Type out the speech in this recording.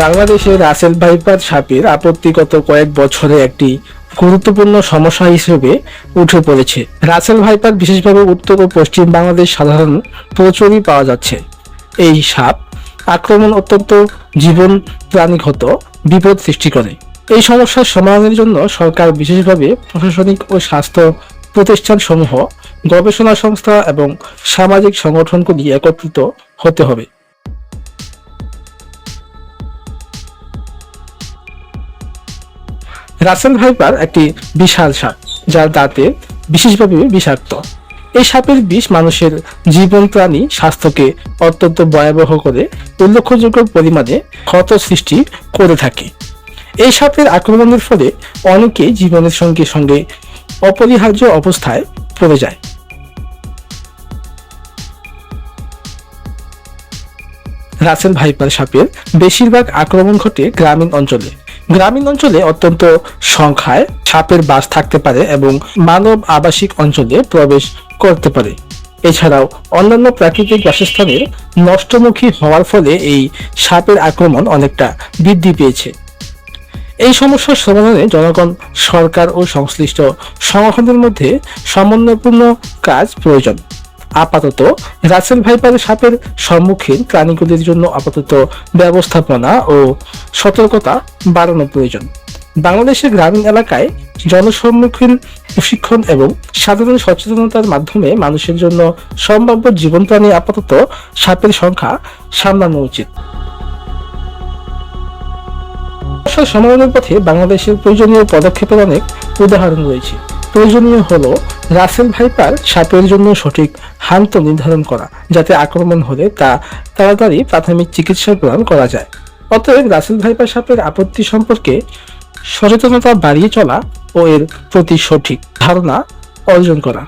বাংলাদেশে Russell viper সাপের আপত্তিগত কয়েক বছরে একটি গুরুত্বপূর্ণ সমস্যা হিসেবে উঠে পড়েছে। রাসেল ভাইপার বিশেষভাবে উত্তর ও পশ্চিম বাংলাদেশ সাধারণ প্রচুরই পাওয়া যাচ্ছে। এই সাপ আক্রমণ অত্যন্ত জীবন প্রাণীগত বিপদ সৃষ্টি করে। এই সমস্যার সমাধানের জন্য সরকার বিশেষভাবে প্রশাসনিক ও স্বাস্থ্য প্রতিষ্ঠান সমূহ গবেষণা সংস্থা এবং সামাজিক সংগঠনগুলি একত্রিত হতে হবে। রাসেল ভাইপার একটি বিশাল সাপ, যার দাঁতে বিশেষভাবে বিষাক্ত। এই সাপের বিষ মানুষের জীবন, প্রাণী স্বাস্থ্যকে অত্যন্ত ভয়াবহ করে উল্লেখযোগ্য পরিমাণে ক্ষত সৃষ্টি করে থাকে। এই সাপের আক্রমণের ফলে অনেকে জীবনের সঙ্গে সঙ্গে অপরিহার্য অবস্থায় পড়ে যায়। রাসেল ভাইপার সাপের বেশিরভাগ আক্রমণ ঘটে গ্রামীণ অঞ্চলে। গ্রামীণ অঞ্চলে অত্যন্ত সংখ্যায় সাপের বাস থাকতে পারে এবং মানব আবাসিক অঞ্চলে প্রবেশ করতে পারে। এছাড়াও অন্যান্য প্রাকৃতিক বাসস্থানের নষ্টমুখী হওয়ার ফলে এই সাপের আক্রমণ অনেকটা বৃদ্ধি পেয়েছে। এই সমস্যার সমাধানে জনগণ, সরকার ও সংশ্লিষ্ট সংগঠনের মধ্যে সমন্বয়পূর্ণ কাজ প্রয়োজন। আপাতত রাসেল ভাইপার সাপের সম্মুখীন প্রাণীগুলির জন্য আপাতত ব্যবস্থাপনা ও সতর্কতা বাড়ানো প্রয়োজন। বাংলাদেশের গ্রামীণ এলাকায় জনসম্মুখীন প্রশিক্ষণ এবং সাধারণ সচেতনতার মাধ্যমে মানুষের জন্য সম্ভাব্য জীবন প্রাণী আপাতত সাপের সংখ্যা সামলানো উচিত। সমাধানের পথে বাংলাদেশের প্রয়োজনীয় পদক্ষেপের অনেক উদাহরণ রয়েছে। প্রয়োজনীয় হলো রাসেল ভাইপার সাপের জন্য সঠিক হান্ত নির্ধারণ করা, যাতে আক্রমণ হলে তা তাড়াতাড়ি প্রাথমিক চিকিৎসা প্রদান করা যায়। অতএব রাসেল ভাইপার সাপের আপত্তি সম্পর্কে সচেতনতা বাড়িয়ে চলা ও এর প্রতি সঠিক ধারণা অর্জন করা।